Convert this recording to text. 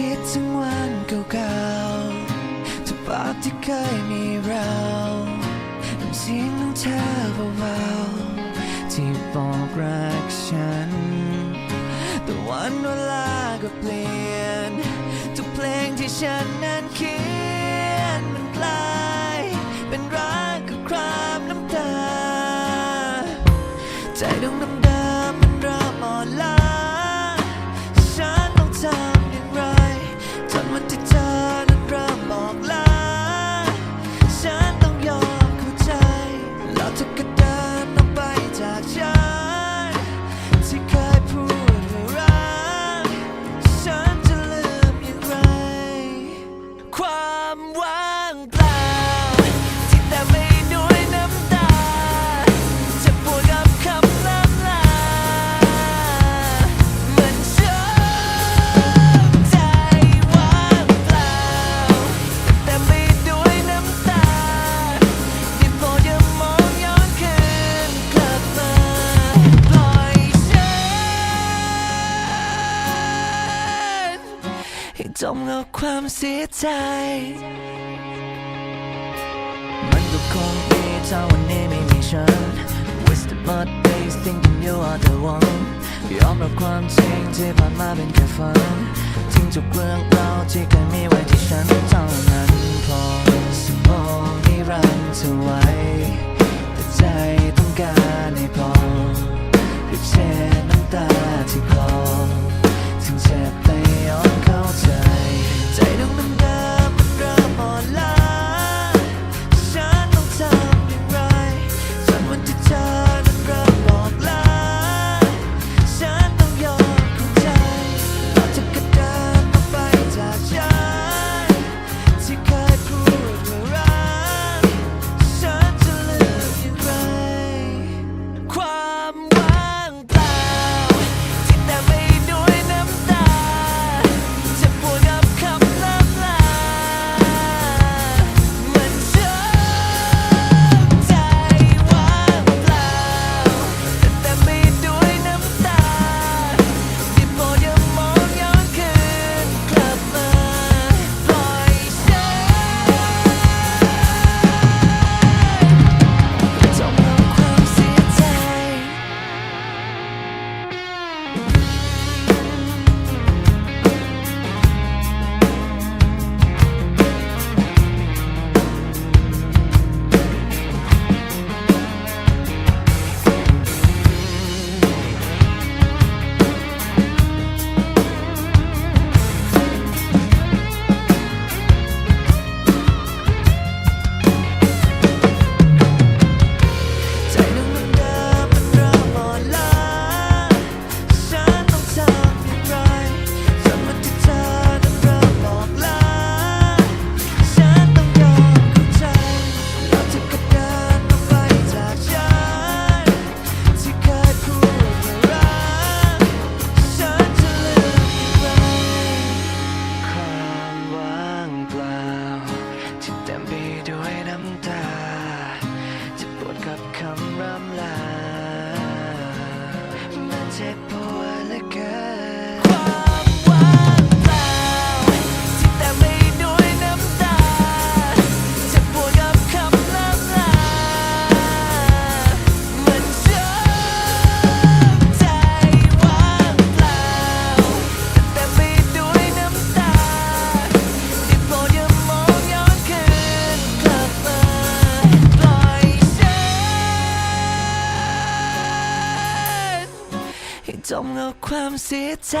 คิดถึงวันเก่าๆทุกปากที่เคยมีเราน้ำเสียงของเธอเบาๆที่บอกรักฉัน แต่วันเวลาก็เปลี่ยน ทุกเพลงที่ฉันนั้นเขียนมันกลายเป็นรักกับครามน้ำตา ใจดวงน้ำ วันที่เธอนั้นเริ่มบอกลาฉันต้องยอมเข้าใจ แล้วเธอก็เดินออกไปจากฉัน ที่เคยพูดว่ารัก ฉันจะลืมย่งไร ความหวัง ให้จมกับความเสียใจ มันก็คงดีถ้าวันนี้ไม่มีฉัน Wasted my days thinking you are the one ยอมรับความจริงที่ผ่านมาเป็นแค่ฝัน ทิ้งจบเรื่องราวที่เคยมีไว้ที่ฉันเท่านั้น magic จมกับความเสียใจ